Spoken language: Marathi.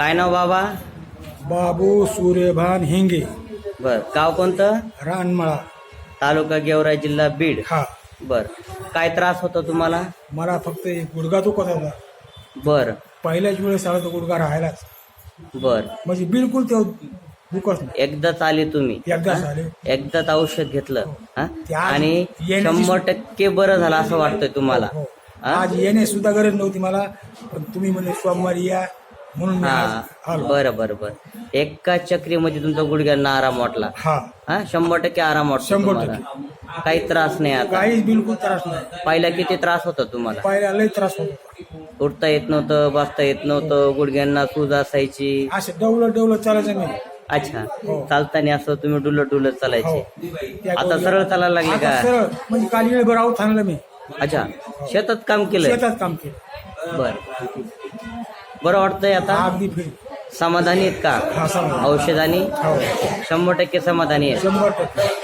काय नाव बाबा? बाबू सूर्यभान हिंगे. बर गाव कोणतं? रानमळा. तालुका गेवराई जिल्हा बीड. हा. बर काय त्रास होता तुम्हाला? मला फक्त एक गुडघा दुखत होता. बर. पहिल्याच वेळेस आला तो गुडघा राहायलाच बर. म्हणजे बिलकुल ते दुखत नाही. एकदाच आले तुम्ही. एकदाच हा? आले. एकदाच औषध घेतलं. हा? आणि येण्याची- शंभर टक्के बरं झालं असं वाटतंय तुम्हाला. हो. हा? आज येणे सुद्धा गरज नव्हती मला. पण तुम्ही म्हणजे सोमवारी या म्हणून हा. बरं बरं बरं. एका चक्रीमध्ये तुमचा गुडघ्यांना आराम वाटला. हा. हा? शंभर टक्के आराम वाटतो शंभर तुम्हाला. काही त्रास नाही आता. काहीच बिलकुल त्रास नाही. पहिला किती त्रास होता तुम्हाला? पहिला लय त्रास होता. उठता येत नव्हतं बसता येत नव्हतं गुडघ्यांना सूज असायची. असं डवलं डवलं चालायचं नाही अच्छा. हो. चालताना असं तुम्ही डुलत डुलत हो. चालायचे त्या आता सरळ चालायला लागले आता का? सरळ. म्हणजे काल वेळ बरं थांबलं मी. अच्छा. शेतात काम केलंय? शेतात काम केलं. बर. बरं वाटतंय आता? अगदी फिर. समाधानी आहेत का? हा समाधान. औषधानी? हो. शंभर टक्के समाधानी आहेत. शंभर टक्के.